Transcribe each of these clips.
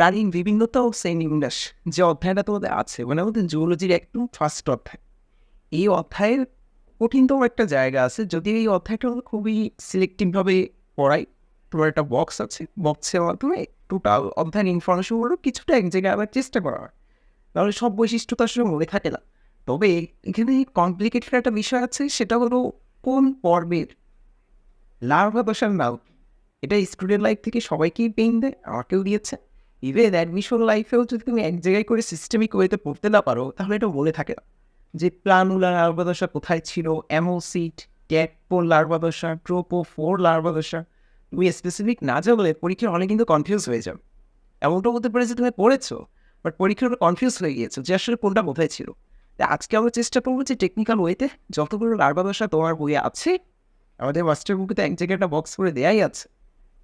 প্রাণীর বিভিন্নতা ও শ্রেণীবিন্যাস যে অধ্যায়টা তোমাদের আছে। মানে আমাদের জুওলজির একদম ফার্স্ট অধ্যায়। এই অধ্যায়ের কঠিনতম একটা জায়গা আছে। যদি এই অধ্যায়টা খুবই সিলেক্টিভভাবে পড়াই, তোমার একটা বক্স আছে বক্সের মাধ্যমে টোটাল অধ্যায়ের ইনফরমেশনগুলো কিছুটা এক জায়গায় আবার চেষ্টা করা হয়। তাহলে সব বৈশিষ্ট্যটা আসলে মনে থাকে না। তবে এখানে কমপ্লিকেটেড একটা বিষয় আছে, সেটা হলো কোন পর্বের লার্ভা দশার নাম? এটা স্টুডেন্ট লাইফ থেকে সবাইকেই পেইন দেয়, আমাকেও দিয়েছে। ইভেন অ্যাডমিশন লাইফেও যদি তুমি এক জায়গায় করে সিস্টেমিক ওয়েতে পড়তে না পারো, তাহলে এটা মনে থাকে না। যে প্লানুলার লার্ভাদশা কোথায় ছিল অ্যামোসিট ট্যাকপোর লার্ভাদশা ট্রোপো ফোর লার্ভাদশা তুমি স্পেসিফিক না জানলে পরীক্ষার অনেক কিন্তু কনফিউজ হয়ে যাবে। এমনটা হতে পারে যে তুমি পড়েছো বাট পরীক্ষার কনফিউজ হয়ে গিয়েছো যে আসলে কোনটা কোথায় ছিল। আজকে আমরা চেষ্টা করব যে টেকনিক্যাল ওয়েতে যতগুলো লার্ভাদশা তোমার বইয়ে আছে, আমাদের মাস্টার বুকে তো এক জায়গায় একটা বক্স করে দেয়াই আছে।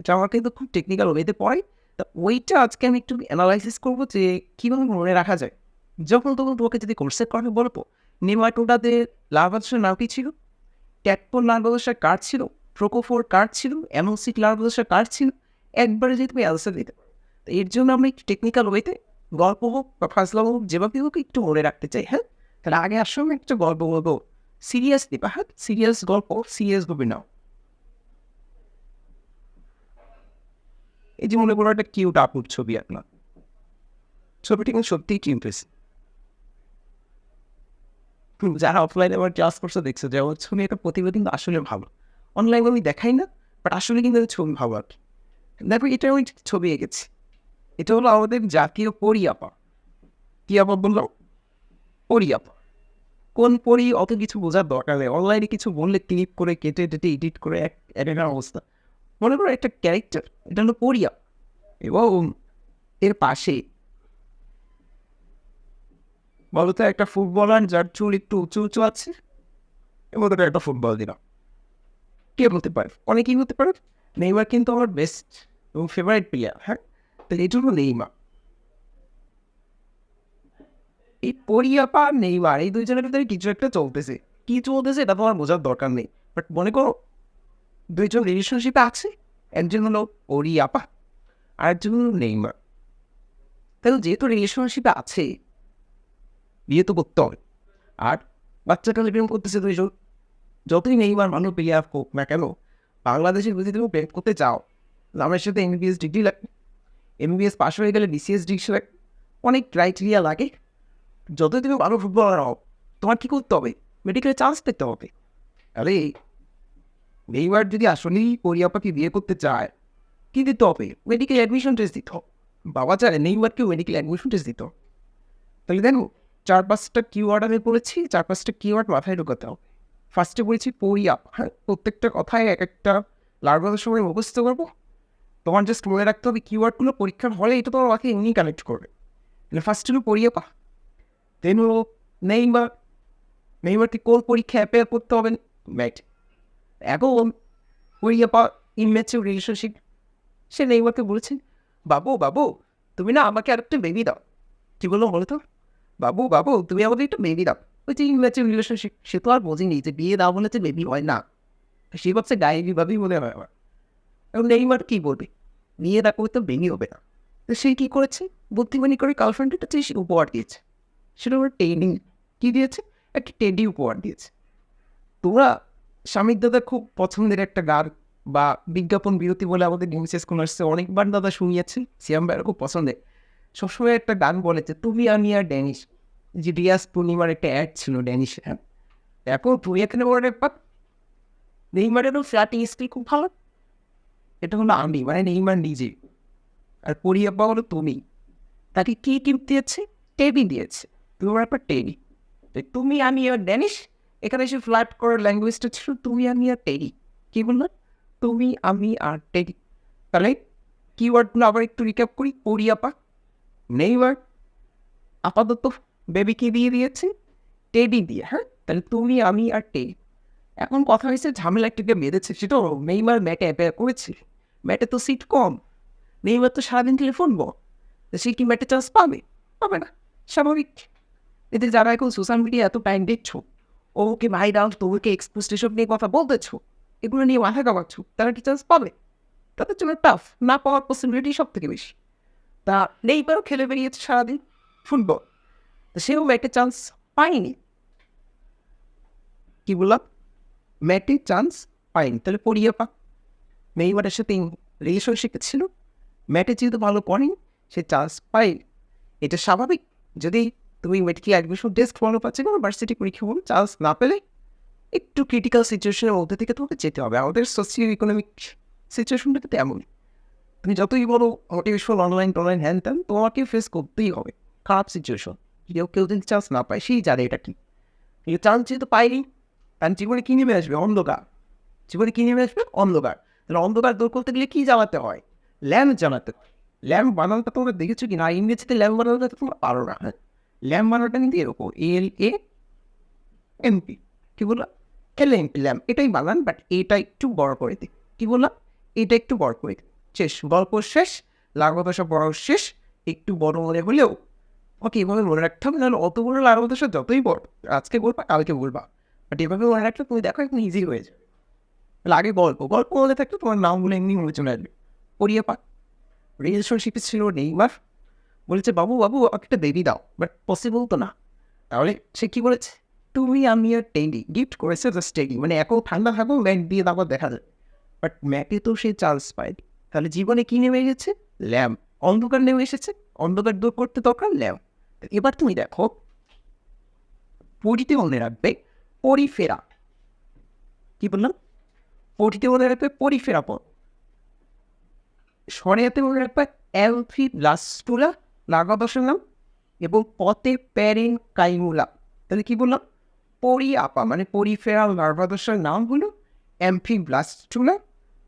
এটা আমার কিন্তু খুব টেকনিক্যাল ওয়েতে পড়াই তা ওইটা আজকে আমি একটু অ্যানালাইসিস করব যে কীভাবে মনে রাখা যায়। যখন তখন তোমাকে যদি কোর্সের কথা বলব নেমাটোটাতে লার্ভাদশার নাম কি ছিল? ট্যাটপোল লার্ভাদশার কার ছিল? প্রোকোফোর কার ছিল? অ্যামোসিক লার্ভাদশার কার ছিল? একবারে যদি তুমি অ্যান্সার দিতে তো এর জন্য আমরা একটু টেকনিক্যাল ওয়েতে গল্প হোক বা ফাজলা হোক, যেভাবে হোক একটু মনে রাখতে চাই হ্যাঁ? তাহলে আগে আসলে একটা গল্প বলব। সিরিয়াস দিবা হ্যাঁ? সিরিয়াস গল্প সিরিয়াস ভাবে নাও এই যে মনে করো একটা কিউট আপুর ছবি আপনার ছবিটি কিন্তু সত্যিই কিউট যারা অফলাইনে আমার ক্লাস করছে দেখছে যে আমার ছবি একটা প্রতিভা কিন্তু আসলে ভালো। অনলাইনে আমি দেখাই না বাট আসলে কিন্তু ছবি ভালো আর দেখো, এটা আমি ছবি এঁকেছি। এটা হলো আমাদের জাতীয় পরিয়াপা কি আপা বললাম? পরিয়াপা কোন পরি অত কিছু বোঝার দরকার নেই। অনলাইনে কিছু বললে ক্লিক করে, কেটে টেটে এডিট করে, এক একটা অবস্থা। মনে করো একটা ক্যারেক্টার এটা হলো পরিয়া এবং এর পাশে। বলতো একটা ফুটবলার যার চুল একটু উঁচু উঁচু আছে এবং তাকে একটা ফুটবল দিলাম। কে বলতে পারে? অনেকেই বলতে পারে। নেইমার কিন্তু আমার বেস্ট এবং ফেভারিট প্লেয়ার হ্যাঁ? তো এই জন্য নেইমার। এই পরিয়াপা আর নেইমার, এই দুইজনের ভিতরে কিছু একটা চলতেছে। কি চলতেছে এটা তোমার বোঝার দরকার নেই। বাট মনে করো দুইজন রিলেশনশিপে আছে, একজন হলো পরিয়াপা আর একজন হলো নেইমার। তাহলে যেহেতু রিলেশনশিপে আছে, বিয়ে তো করতে হবে। আর বাচ্চাকালে প্রেম করতেছে দুইজন। যতই নেইমার মানুষ প্লেয়ার হোক না কেন, বাংলাদেশের যদি তুমি প্রেম করতে চাও, আমার সাথে এমবিবিএস ডিগ্রি লাগবে। এমবিবিএস পাশ হয়ে গেলে বিসিএস ডিগ্রি লাগবে। অনেক ক্রাইটেরিয়া লাগে। যতই তুমি ভালো ফুটবলার হও, তোমার কী করতে হবে? মেডিকেলে চান্স পেতে হবে। আরে নেইমার যদি আসলেই কোরিয়াপাকে বিয়ে করতে চায়। কী দিতে হবে? মেডিকেল অ্যাডমিশন টেস্ট দিতে বাবা চায় নেইমারকেও মেডিকেল অ্যাডমিশন টেস্ট দিতে তাহলে দেখো, চার পাঁচটা কিওয়ার্ড আমি পড়েছি, চার পাঁচটা কিওয়ার্ড মাথায় ঢোকাতে হবে। ফার্স্টে বলেছি পরিয়াপ হ্যাঁ প্রত্যেকটা কথায় এক একটা লার্ভাদের সময় মুখস্থ করব। তোমার জাস্ট মনে রাখতে হবে কিওয়ার্ডগুলো পরীক্ষার হলে এটা তোমার মাথায় এমনি কানেক্ট করবে। ফার্স্ট হলো পরিয়াপা দেন হলো নেইমার। নেইমারকে কোন পরীক্ষা অ্যাপেয়ার করতে হবে? ম্যাট। এখন পরিয়াপা ইনম্যাচিউর রিলেশনশিপ সে নেইমারকে বলেছে, বাবু বাবু, তুমি না আমাকে আরেকটা বেবি দাও। কী বলল বলো তো? বাবু বাবু, তুমি আমাকে একটু বেবি দাও। ওই যে ইনম্যাচিউর রিলেশনশিপ সে তো আর বোঝেনি যে বিয়ে দাও বলে যে বেবি হয় না। সে ভাবছে গায়ে বিভাবেই মনে হয় আমার। এবং নেইমার কী বলবে? বিয়ে না করতে বেবি হবে না। তো সে কী করেছে? বুদ্ধিমানি করে গার্লফ্রেন্ডের একটা সে উপহার দিয়েছে। সেটা ওর টেডি, কী দিয়েছে? একটা টেডি উপহার দিয়েছে। তোমরা স্বামীর দাদা খুব পছন্দের একটা গান বা বিজ্ঞাপন বিরতি বলে আমাদের নিউজ স্কুল আসছে অনেকবার দাদা শুনিয়েছে সিয়াম ভাইয়ের খুব পছন্দের। সবসময় একটা গান বলেছে তুমি আমি আর ড্যানিশ। যে রিয়াজ পূর্ণিমার একটা অ্যাড ছিল ড্যানিশ হ্যাঁ। এখন তুই এখানে বলে পাক। নেইমারেরও ফ্ল্যাটিং স্কিল খুব ভালো। এটা হলো আমি মানে নেইমার নিজে। আর পরিয়াপা হলো তুমি। তাকে কী গিফট দিয়েছে? টেডি দিয়েছে। তোমার টেডি তো তুমি আমি আর ড্যানিশ? এখানে এসে ফ্ল্যাট করার ল্যাঙ্গুয়েজটা ছিল তুমি, আমি আর টেডি কী বললাম? তুমি, আমি আর টেডি তাহলে কিওয়ার্ডগুলো আবার একটু রিক্যাপ করি। পরিয়াপা নেইমার আপাতত বেবিকে দিয়ে দিয়েছে টেডি দিয়ে হ্যাঁ? তাহলে তুমি, আমি আর টেডি এখন কথা হয়েছে ঝামেলা একটুকে বেঁধেছে সেটা নেইমার ম্যাটে অ্যাপেয়ার করেছে। ম্যাটে তো সিট কম। নেইমার তো সারাদিন টেলিফোন বো তো সে কি ম্যাটে চান্স পাবে? পাবে না। স্বাভাবিক। এতে যারা এখন সোশ্যাল মিডিয়া এত টাইম দেখছ ওকে ভাই ডাউন তোমাকে এক্সপোজ এসব নিয়ে কথা বলতেছো, এগুলো নিয়ে মাথা কামাচ্ছ তারা কি চান্স পাবে? তাদের জন্য টাফ না পাওয়ার পসিবিলিটি সব থেকে বেশি। তা নেইবারও খেলে বেরিয়েছে সারাদিন ফুটবল, তো সেরকম একটা চান্স পাইনি কি বললাম? ম্যাটে চান্স পাইনি তাহলে পড়িয়ে পা। নেইবারের সাথে রিলেশনশিপে ছিল ম্যাটে যেহেতু ভালো করেনি, সে চান্স পাই এটা স্বাভাবিক, যদি তুমি মেডিকে অ্যাডমিশন টেস্ট ভালো পাচ্ছে না ভার্সিটি পরীক্ষা বলো চান্স না পেলে একটু ক্রিটিক্যাল সিচুয়েশনের মধ্যে থেকে তোমাকে যেতে হবে। আমাদের সোশিও ইকোনমিক সিচুয়েশনটা কিন্তু এমন তুমি যতই বলো মোটিভেশন অনলাইন টনলাইন হ্যান ত্যান তোমাকে ফেস করতেই হবে। খারাপ সিচুয়েশন কেউ কেউ যদি চান্স না পায়, সেই জানে এটা কি। এই চান্স যেহেতু পাইনি তার জীবনে কী নেমে আসবে? অন্ধকার। জীবনে কী নেমে আসবে? অন্ধকার। তাহলে অন্ধকার দূর করতে গেলে কী জ্বালাতে হয়? ল্যাম্প জ্বালাতে হয়। ল্যাম্প বানানোটা তোমরা দেখেছ কি না ইংরেজিতে ল্যাম্প বানানোটা তোমরা পারো না। হ্যাঁ ল্যাম্প বানানোটা কিন্তু এরকম এল এ এমপি কী বললাম? এল এমপি ল্যাম্প এটাই বানান বাট এটা একটু বড় করে দিই। কী বললাম? এটা একটু বড় করে দিই। শেষ, গল্প শেষ লাগবদশা পড়াও শেষ, একটু বড় মনে হলেও, ওকে, এভাবে মনে রাখতে হবে, নাহলে অত বড় লাগবদশা যতই বড়, আজকে বলবা, কালকে বলবা। বাট এভাবে মনে রাখলে তুমি দেখো একদম ইজি হয়ে যাবে। আগে গল্প গল্প মনে থাকলে তোমার নামগুলো এমনি মনে চলে আসবে। পড়িয়ে পা রিলেশনশিপে ছিল নেইমার। বলেছে, বাবু বাবু একটা বেবি দাও। বাট পসিবল তো না। তাহলে সে কী বলেছে? তুমি, আমি আর টেডি গিফট করেছে জাস্ট টেডি মানে এখন ঠান্ডা থাকো ম্যাট দিয়ে তারপর দেখা যায়। বাট ম্যাটে তো সে চান্স পায়নি। তাহলে জীবনে কী নেমে গেছে ল্যাম্প অন্ধকার নেমে এসেছে। অন্ধকার দূর করতে দরকার ল্যাম্প এবার তুমি দেখো। পরিতে মনে রাখবে, পরিফেরা। কি বললাম? পরিতে মনে রাখবে, পরিফেরা পদ। সরেয়াতে মনে রাখবে অ্যালফি লাস্টুলা লাগাদশের নাম এবং পথে প্যারেন কাইমুলা। তাহলে কি বললাম? পরি আপা মানে পরিফেরা লার্ভাদশের নাম হলো অ্যাম্ফি ব্লাস্টুলা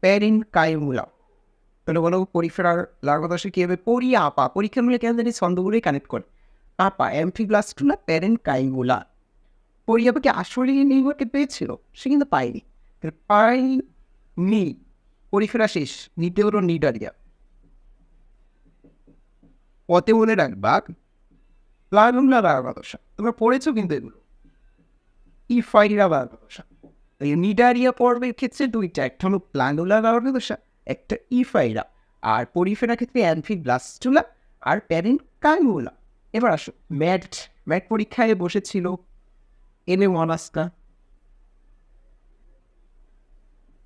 প্যারেন কাইমুলা। তাহলে বলো পরিফেরার লার্ভাদশে কী হবে? পরি আপা পরীক্ষা মিলে কেন জানি ছন্দগুলোই কানেক্ট করে। আপা অ্যাম্ফি ব্লাস্টুলা প্যারেন কাইমুলা। পরি আপাকে আসলে নির্ভরকে পেয়েছিল, সে কিন্তু পায়নি। পাই নি পরিফেরা শেষ নিতে হলো নিডারিয়া। পথে মনে রাখবা প্লানুলা বারবাদশা তোমরা পড়েছো কিন্তু এগুলো। ইফাইরা এই নিডারিয়া পর্বের ক্ষেত্রে দুইটা, একটা হলো প্লানুলা বারবাদশা একটা ইফাইরা আর পরিফেরা ক্ষেত্রে অ্যানফি ব্লাস্টুলা আর প্যারেন কাইমুলা এবার আসো, ম্যাট ম্যাট পরীক্ষায় বসেছিল এনে মনাস্কা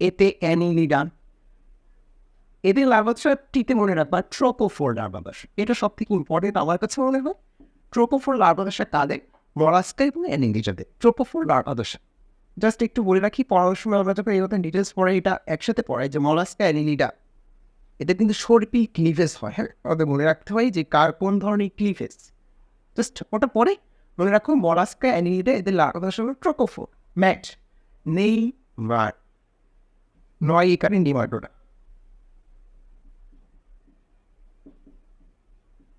এতে অ্যানিলিডান। এদের লার্ভাদশাটিতে মনে রাখবা ট্রোপোফোর লার্ভাদশা এটা সব থেকে ইম্পর্টেন্ট আমার কাছে মনে হয়। ট্রোপোফোর লার্ভাদশা তাদের মলাস্কা এবং অ্যানিলিজাতে ট্রোপোফোর লার্ভাদশা জাস্ট একটু বলে রাখি পড়াশোনা আমরা যখন এরকম ডিটেলস পড়ে, এটা একসাথে পড়ায় যে মলাস্কা অ্যানিলিডা এতে কিন্তু সর্পি ক্লিভেস হয় হ্যাঁ? আমাদের মনে রাখতে হয় যে কার কোন ধরনের ক্লিভেস জাস্ট ওটা পরে মনে রাখো মলাস্কা অ্যানিলিডা এদের লার্ভাদশা হলো ট্রোপোফোর। ম্যাট নেই নয় এখানে নিমাটোটা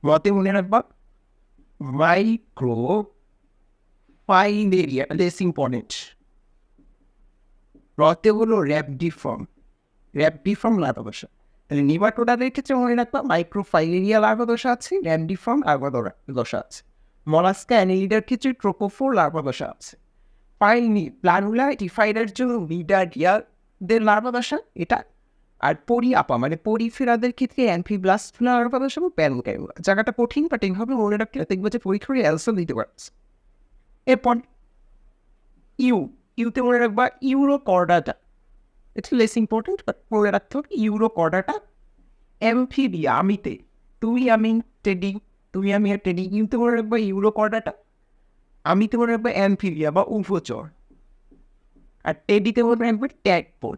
মতে মনে রাখবা micro fine area less important রতে হলো র্যাপডিফর্ম র্যাপডিফর্ম লার্ভাদশা তাহলে নিমাটোডাদের ক্ষেত্রে মনে রাখবা মাইক্রো ফাইলেরিয়া লার্ভাদশা আছে র্যাপডিফর্ম লার্ভাদরা দশা আছে. মলাস্কা অ্যানিলিডার ক্ষেত্রে ট্রোপোফোর লার্ভাদশা আছে. পাইনি প্লানুলা ডিফাইডার জন্য মিডারিয়াদের লার্ভাদশা এটা আর পরি আপা মানে পরিফেরাদের ক্ষেত্রে অ্যানফিব্লাস্ট লার্ভাদশা এবং প্যানকাইমা জায়গাটা কঠিন বাট এইভাবে মনে রাখলে দেখব যে পরীক্ষার অ্যান্সার দিতে পারছে। এরপর ইউ, ইউতে মনে রাখবা ইউরো কর্ডাটা এটা লেস ইম্পর্টেন্ট বাট মনে রাখতে হবে ইউরো কর্ডাটা অ্যামফিবিয়া, আমিতে। তুমি আমি টেডি, তুমি আমি আর টেডি। ইউতে মনে রাখবা ইউরো কর্ডাটা আমিতে মনে রাখবা অ্যামফিবিয়া বা উভচর। আর টেডিতে মনে রাখবে ট্যাগ পোল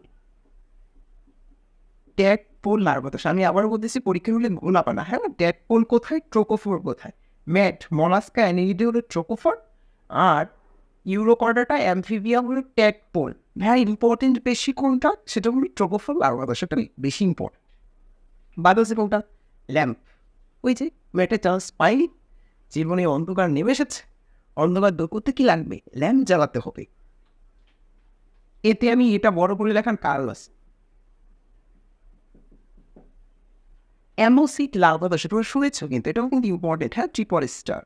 ট্যাগ পোল লার্ভাদশ আমি আবার বলতেছি, পরীক্ষা হলে গোলাপা না। হ্যাঁ ট্যাগ পোল কোথায় ট্রোকোফোর কোথায়? ম্যাট মলাস্কা অ্যানিডে হলো ট্রোকোফোর আর ইউরোকর্ডাটা অ্যামফিবিয়া হলো ট্যাগ পোল হ্যাঁ ইম্পর্টেন্ট বেশি কোনটা? সেটা হলো ট্রোকোফোর লার্ভাদশ এটা বেশি ইম্পর্টেন্ট বাদ আছে কোনটা? ল্যাম্প ওই যে ম্যাটে চান্স পাই জীবনে অন্ধকার নেমে এসেছে। অন্ধকার দূর করতে কী লাগবে? ল্যাম্প জ্বালাতে হবে। এতে আমি এটা বড় করে লেখার কারণ আছে। অ্যামোসিট লার্ভাদশা তোমরা শুনেছো কিন্তু এটাও কিন্তু ইম্পর্টেন্ট হ্যাঁ ট্রিপলিস্টার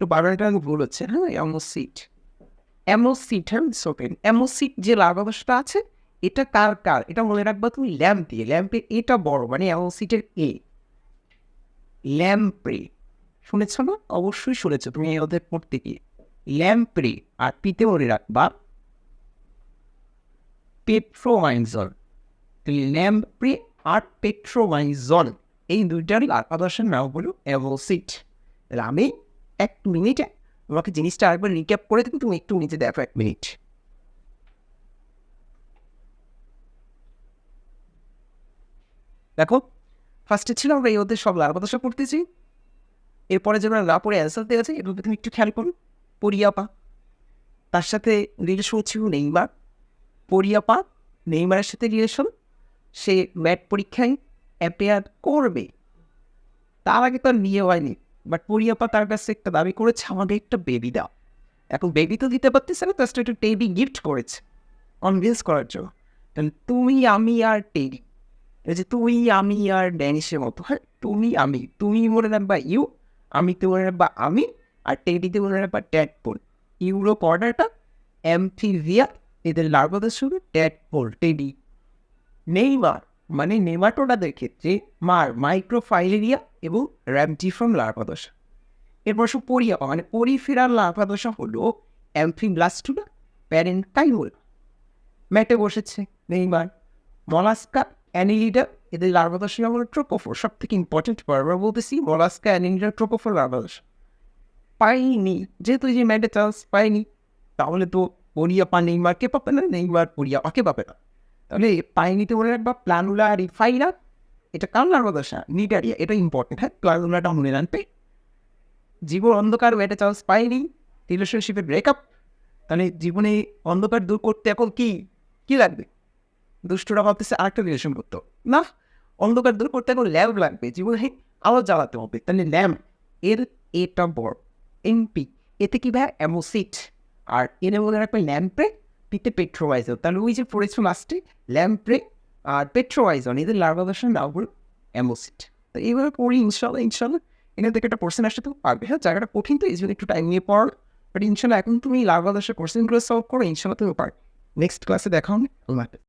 তো আমি ভুল হচ্ছে হ্যাঁ অ্যামোসিট অ্যামোসিট হ্যাঁ সোপেন অ্যামোসিট যে লার্ভাদশাটা আছে, এটা কার কার? এটা মনে রাখবা তুমি ল্যাম্প দিয়ে। ল্যাম্পের এটা বড় মানে অ্যামোসিটের এ ল্যাম্প্রে শুনেছ না? অবশ্যই শুনেছ, তুমি ওদের পড়তে গিয়ে। ল্যাম্প্রে আর পিতে মনে রাখবা। পেট্রোমাইজল ল্যাম্প্রে আর পেট্রোমাইজল। এই দুইটারই আদর্শের নাম হলো অ্যাভোসিট তাহলে আমি এক মিনিটে তোমাকে জিনিসটা আরেকবার রিক্যাপ করে দেবো তুমি একটু নিচে দেখো এক মিনিট। দেখো ফার্স্টে ছিল আমরা এই ওদের সব লাভবাদশা পড়তেছি। এরপরে যেন না পড়ে অ্যান্সার দেওয়া আছে এগুলো তুমি একটু খেয়াল করো, পরিয়াপা। তার সাথে রিলেশন ছিল নেইমার। পরিয়াপা, নেইমারের সাথে রিলেশন সে ম্যাট পরীক্ষায় অ্যাপেয়ার করবে। তার আগে তার বিয়ে হয়নি। বাট পরিয়াপা তার কাছে একটা দাবি করেছে আমাকে একটা বেবি দাও। এখন বেবি তো দিতে পারতেছে না, তার একটা টেবি গিফট করেছে কনভিন্স করার জন্য। তাহলে তুমি, আমি আর টেডি যে তুই, আমি আর ড্যানিশের মতো হ্যাঁ? তুমি, আমি। তুমি মনে রাখবা ইউ আমি তো মনে রাখবা আমি, আর টেডিতে মনে রাখবা ট্যাটপোল ইউরোপ অর্ডারটা অ্যামফিভিয়া এদের লার্ভাদের সঙ্গে ট্যাটপোল টেডি নেইমার মানে নেমাটোডাদের ক্ষেত্রে মার মাইক্রোফাইলেরিয়া এবং র্যামটিফ্রম লার্ভাদশা। এরপর সব পরিয়াপা মানে পরিফেরাল লার্ভাদশা হলো অ্যামফিব্লাস্টুলা, প্যারেন্টাইমোল। ম্যাটে বসেছে নেইমার, মলাস্কা, অ্যানিলিডা, এদের লার্ভাদশা হলো ট্রোপোফোর সব থেকে ইম্পর্টেন্ট বারবার বলতেছি মলাস্কা, অ্যানিলিডা, ট্রোপোফোর লার্ভাদশা। পাইনি, যেহেতু যে ম্যাটে চান্স পাইনি, তাহলে তো পরিয়াপা নেইমারকে পাবে না, নেইমার পরিয়াপাকে পাবে না। তাহলে পাইনিতে মনে রাখবা প্লানুলা রিফাইনা এটা কার লার্ভাদশা নিটারিয়া এটা ইম্পর্টেন্ট হ্যাঁ? প্লানুলাটা মনে রাখবে। জীবন অন্ধকার ম্যাটে চান্স পাইনি। রিলেশনশিপের ব্রেকআপ তাহলে জীবনে অন্ধকার দূর করতে এখন কি? কি লাগবে? দুষ্টরা ভাবতেছে আরেকটা রিলেশন করতো। না, অন্ধকার দূর করতে এখন ল্যাম্প লাগবে। জীবনে আলো জ্বালাতে হবে। তাহলে ল্যাম্প এর এটা বড়। এমপি এতে কি ভাই অ্যামোসিট আর এর মধ্যে রাখবে ল্যাম্পে পিতে পেট্রোভাইজার তাহলে ওই যে পড়েছো লাস্টে ল্যাম্পে আর পেট্রোভাইজন এদের লার্ভা নাম হলো অ্যামোসিট তো এইভাবে পড়ি ইনশাল্লাহ ইনশাল্লাহ এখান থেকে একটা পোর্শন আসতে তো পারবে। হ্যাঁ জায়গাটা কঠিন তো, এই জন্য একটু টাইম নিয়ে পড়। বাট ইনশাল্লাহ এখন তুমি লার্ভা দশা কোর্সেনগুলো সলভ করো ইনশাল্লাহ তুমি পারবে। নেক্সট ক্লাসে দেখা হবে, আল্লাহ হাফেজ।